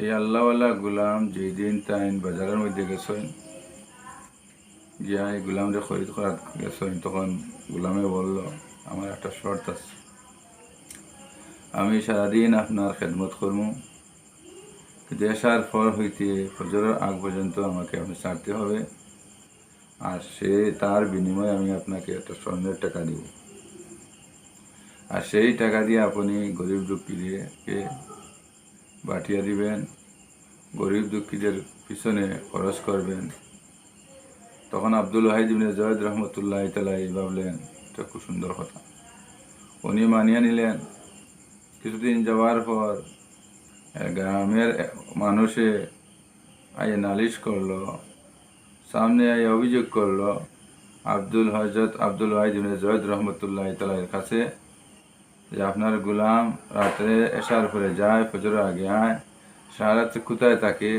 এই আল্লাহওয়ালা গুলাম যেই দিন তাইন বাজারের মধ্যে গেছেন, গিয়া এই গুলামরে খরিদ করার গেছেন, তখন গুলামে বলল, আমার একটা শর্ত আছে। আমি সারাদিন আপনার খেদমত করব কিন্তু আসার পর হইতে ফজরের আগ পর্যন্ত আমাকে আপনি ছাড়তে হবে। আর সে তার বিনিময়ে আমি আপনাকে একটা স্বর্ণের টাকা দিব। আর সেই টাকা দিয়ে আপনি গরিব দুঃখীদেরকে বাটিয়া দিবেন, গরিব দুঃখীদের পিছনে খরচ করবেন। তখন আব্দুল ওয়াহিদ ইবনে জয়দ রহমতুল্লাহ তালাই ভাবলেন, এটা খুব সুন্দর কথা। উনি মানিয়ে নিলেন। কিছুদিন যাওয়ার পর গ্রামের মানুষে আইয়ে নালিশ করল, সামনে আইয়ে অভিযোগ করল, আব্দুল হজরত আব্দুল ওয়াহিদ ইবনে জয়দ রহমতুল্লাহ তালার কাছে যে আপনার গোলাম রাত্রে এসার পরে যায় ফজর আগে আয় সারা রাত্রে কোথায় থাকে,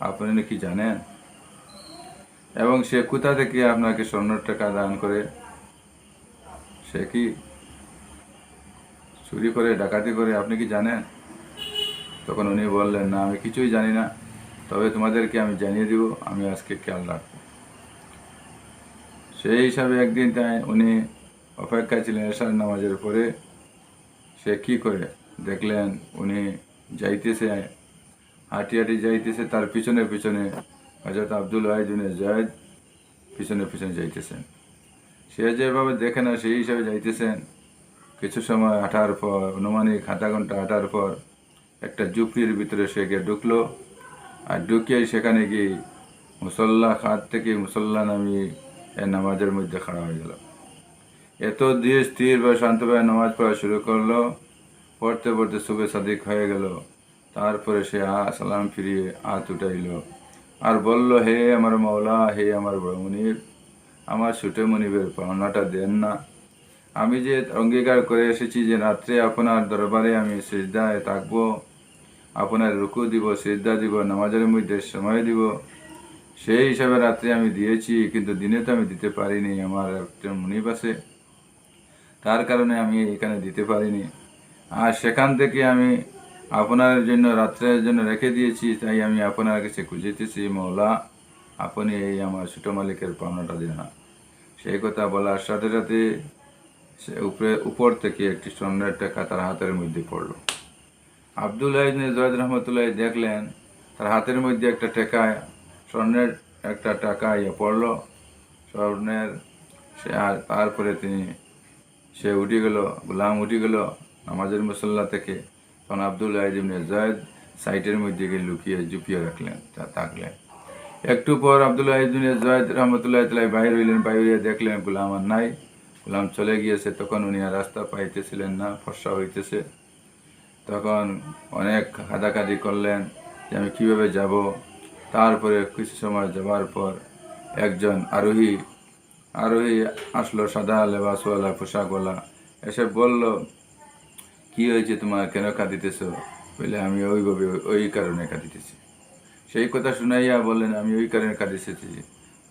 আপনি নাকি জানেন? এবং সে কোথা থেকে আপনাকে স্বর্ণের টাকা দান করে? সে কি চুরি করে, ডাকাতি করে, আপনি কি জানেন? তখন উনি বললেন, না, আমি কিছুই জানি না। তবে তোমাদেরকে আমি জানিয়ে দিব, আমি আজকে খেয়াল রাখব। সেই হিসাবে একদিন তাই উনি অপেক্ষায় ছিলেন এসার নামাজের পরে সে কি করে? দেখলেন উনি যাইতেছে হাঁটি হাঁটি যাইতেছে, তার পিছনে পিছনে হজরত আব্দুল ওয়াহিদুনে জয়েদ পিছনে পিছনে যাইতেছেন। সে যেভাবে দেখে না, সেই হিসাবে যাইতেছেন। কিছু সময় হাঁটার পর অনুমানিক আধা ঘণ্টা হাঁটার পর একটা ঝুপড়ির ভিতরে সে গিয়ে ঢুকলো। আর ঢুকিয়ে সেখানে গিয়ে মুসল্লা খাত থেকে মুসল্লা নামিয়ে এ নামাজের মধ্যে খাড়া হয়ে গেল। এত দিয়ে স্থির বা শান্তভাবে নামাজ পড়া শুরু করল, পড়তে পড়তে শুভে সাদিক হয়ে গেল। তারপরে সে আ, সালাম ফিরিয়ে হাত উঠাইল। আর বলল, হে আমার মৌলা হে আমার বড় মনিব, আমার ছুটে মনিবের পাওনাটা দেন না। আমি যে অঙ্গীকার করে এসেছি যে রাত্রে আপনার দরবারে আমি সিজদায় থাকব, আপনার রুকু দিব, সিজদা দিব, নামাজের মধ্যে সময় দিব, সেই হিসাবে রাত্রে আমি দিয়েছি, কিন্তু দিনে তো আমি দিতে পারিনি। আমার একটা মনিব আছে। তার কারণে আমি এখানে দিতে পারিনি। আর সেখান থেকে আমি আপনার জন্য, রাত্রের জন্য রেখে দিয়েছি, তাই আমি আপনার কাছে খুঁজেতেছি, মৌলা, আপনি এই আমার ছোটো মালিকের পাওনাটা দিন না। সেই কথা বলার সাথে সাথে সে উপরে, উপর থেকে একটি স্বর্ণের টাকা তার হাতের মধ্যে পড়ল। আবদুল্লাহ জয়েদ রহমতুল্লাহ দেখলেন, তার হাতের মধ্যে একটা টাকায়, স্বর্ণের একটা টাকা ইয়ে পড়ল। স্বর্ণের সে আর তারপরে তিনি সে উঠে গেল, গোলাম উঠে গেল নামাজের মুসল্লা থেকে। তখন আবদুল্লাহ ইবনে জয়েদ সাইটের মধ্যে গিয়ে লুকিয়ে জুপিয়ে রাখলেন থাকলেন। একটু পর আবদুল্লাহ ইবনে জয়েদ রহমতুল্লাহ তালাই বাইর হইলেন, বাইরে দেখলেন গোলাম আর নাই। গোলাম চলে গিয়েছে, তখন উনি আর রাস্তা পাইতেছিলেন না, ফর্সা হইতেছে। তখন অনেক কাদাকাদি করলেন যে, আমি কীভাবে যাব? তারপরে কিছু সময় যাওয়ার পর একজন আরোহী আরোহী আসলো সাদা লেবাসওয়ালা পোশাকওয়ালা এসে বলল, কি হয়েছে তোমার? কেন কাঁদিতেছ? বলে, আমি ওইভাবে ওই কারণে কাঁদিতেছি। সেই কথা শুনাইয়া বললেন, আমি ওই কারণে কাঁদিতেছি।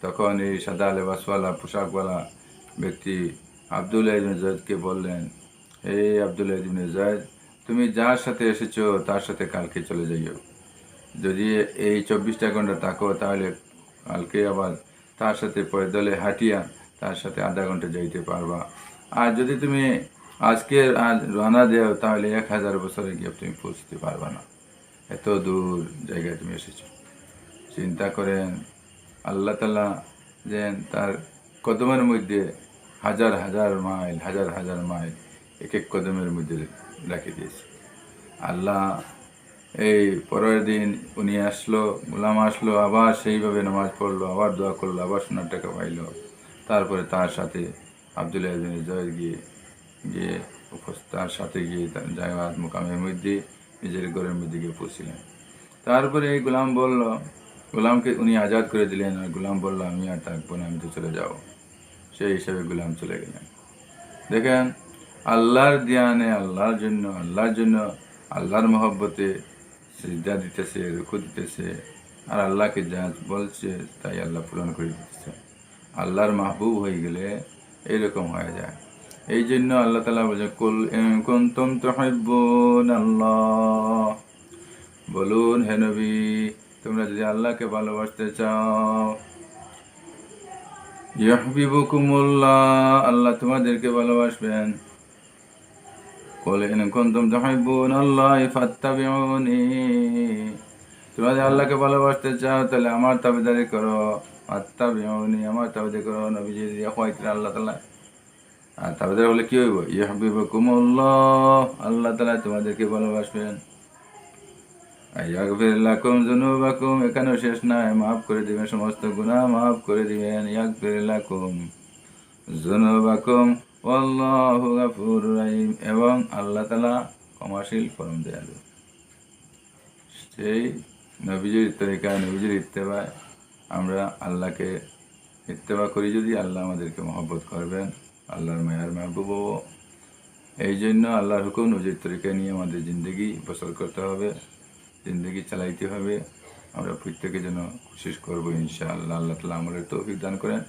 তখন এই সাদা লেবাসওয়ালা পোশাকওয়ালা ব্যক্তি আবদুল্লাহ ইবনে জয়েদকে বললেন, হে আবদুল্লাহ ইবনে জয়েদ তুমি যার সাথে এসেছ, তার সাথে কালকে চলে যাইও। যদি এই চব্বিশটা ঘণ্টা থাকো, তাহলে কালকে আবার তার সাথে পয়দলে হাঁটিয়া তার সাথে আধা ঘণ্টা যাইতে পারবা। আর যদি তুমি আজকে আজ রানা দেও, তাহলে এক হাজার বছরে গিয়ে তুমি পৌঁছতে পারবা না। এত দূর জায়গায় তুমি এসেছ। চিন্তা করেন, আল্লাহ তালা যেন তার কদমের মধ্যে হাজার হাজার মাইল, হাজার হাজার মাইল, এক এক কদমের মধ্যে রেখে দিয়েছে। আল্লাহ এই পরের দিন উনি আসলো, গোলাম আসলো, আবার সেইভাবে নামাজ পড়ল, আবার দোয়া করল, আবার সোনার টাকা পাইল। তারপরে তার সাথে আবদুল্লাহ জয়েদ গিয়ে গিয়ে তার সাথে গিয়ে তার জায়গাত মোকামের মধ্যে, নিজের ঘরের মধ্যে গিয়ে পৌঁছিলেন। তারপরে এই গোলাম বলল, গোলামকে উনি আজাদ করে দিলেন আর গোলাম বলল, আমি আর থাকব না, আমি তো চলে যাব। সেই হিসাবে গোলাম চলে গেলেন। দেখেন, আল্লাহর ধ্যানে আল্লাহর জন্য আল্লাহর জন্য, আল্লাহর মহব্বতে সিজদা দিতেছে রুকু দিতেছে আর আল্লাহকে যা বলছে, তাই আল্লাহ পূরণ করে দিতেছে আল্লাহর মাহবুব হয়ে গেলে এরকম হয়ে যায়। এই জন্য আল্লাহ তালা বলছে, কুল কুন্তম তো আল্লাহ। বলুন হেনবি তোমরা যদি আল্লাহকে ভালোবাসতে চাও ইহবিবুকুমুল্লাহ আল্লাহ তোমাদেরকে ভালোবাসবেন। বলে ইন কুনতুম তুহিব্বুন আল্লাহ ফাত্তাবিউনি তোমরা যদি আল্লাহকে ভালোবাসতে চাও, তাহলে আমার তাবেদারি করো। আত্তাবিউনি আমার তাবেদারি করো নবীজি দিয়া হয়তো আল্লাহ তাআলা। আর তাবেদারি হলে কি হইব? ইহবিবুকুমুল্লাহ আল্লাহ তাআলা তোমাদেরকে ভালোবাসবেন। ইয়াগফির লাকুম যুনুবাকুম, এখানেও শেষ নাই মাফ করে দিবেন, সমস্ত গুনাহ মাফ করে দিবেন। ইয়াগফির লাকুম রহিম। এবং আল্লাহ তাআলা ক্ষমাশীল পরম দয়ালু সেই নবীজির তরিকা, নবীজির ইত্তেবায় আমরা আল্লাহকে ইত্তেবা করি যদি আল্লাহ আমাদেরকে মহব্বত করবেন, আল্লাহর মায়ার মাহবুব এই জন্য আল্লাহর হুকুম নজির তরিকা নিয়ে আমাদের জিন্দগি বসর করতে হবে, জিন্দগি চালাইতে হবে। আমরা প্রত্যেকে যেন কোশিশ করব, ইনশাআল্লাহ। আল্লাহ তালা আমাদের তৌফিক দান করেন।